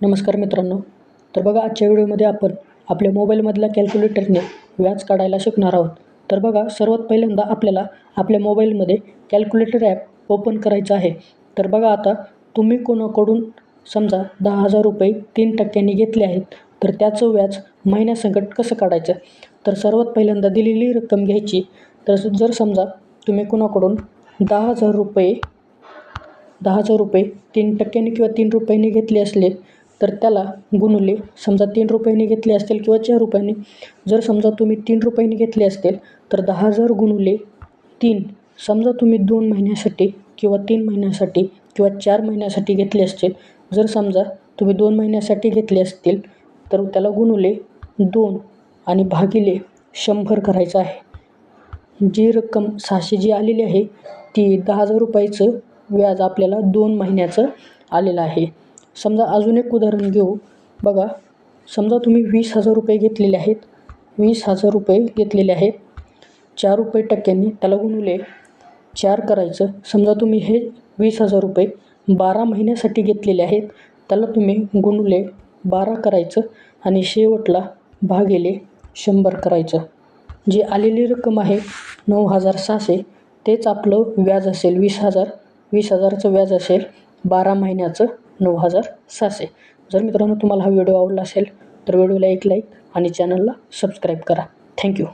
नमस्कार मित्रांनो. तर बघा आजच्या व्हिडिओमध्ये आपण आपल्या मोबाईलमधल्या कॅल्क्युलेटरने व्याज काढायला शिकणार आहोत. तर बघा सर्वात पहिल्यांदा आपल्याला आपल्या मोबाईलमध्ये कॅल्क्युलेटर ॲप ओपन करायचं आहे. तर बघा आता तुम्ही कोणाकडून समजा दहा हजार रुपये तीन टक्क्यांनी घेतले आहेत तर त्याचं व्याज महिन्यासंकट कसं काढायचं? तर सर्वात पहिल्यांदा दिलेली रक्कम घ्यायची. तर जर समजा तुम्ही कोणाकडून दहा हजार रुपये दहा हजार रुपये तीन टक्क्यांनी किंवा तीन रुपयांनी घेतले असले तर त्याला गुणुले समजा तीन रुपयांनी घेतले असतील किंवा चार रुपयांनी जर समजा तुम्ही तीन रुपयांनी घेतले असतील तर दहा हजार गुणुले तीन समजा तुम्ही दोन महिन्यासाठी किंवा तीन महिन्यासाठी किंवा चार महिन्यासाठी घेतले असतील जर समजा तुम्ही दोन महिन्यासाठी घेतले असतील तर त्याला गुणुले दोन आणि भागिले शंभर करायचं आहे. जी रक्कम सहाशे जी आलेली आहे ती दहा हजार रुपयाचं व्याज आपल्याला दोन महिन्याचं आलेलं आहे. समजा अजून एक उदाहरण घेऊ. बघा समजा तुम्ही वीस हजार रुपये घेतलेले आहेत. वीस हजार रुपये घेतलेले आहेत. चार रुपये टक्क्यांनी त्याला गुणवले चार करायचं. समजा तुम्ही हे वीस हजार रुपये बारा महिन्यासाठी घेतलेले आहेत. त्याला तुम्ही गुणवले बारा करायचं आणि शेवटला भागेले शंभर करायचं. जी आलेली रक्कम आहे नऊ हजार सहाशे तेच आपलं व्याज असेल वीस हजार. वीस हजारचं व्याज असेल बारा महिन्याचं. नऊ हजार सहाशे. जर मित्रांनो तुम्हाला हा व्हिडिओ आवडला असेल तर व्हिडिओला एक लाईक आणि चॅनलला सबस्क्राईब करा. थँक्यू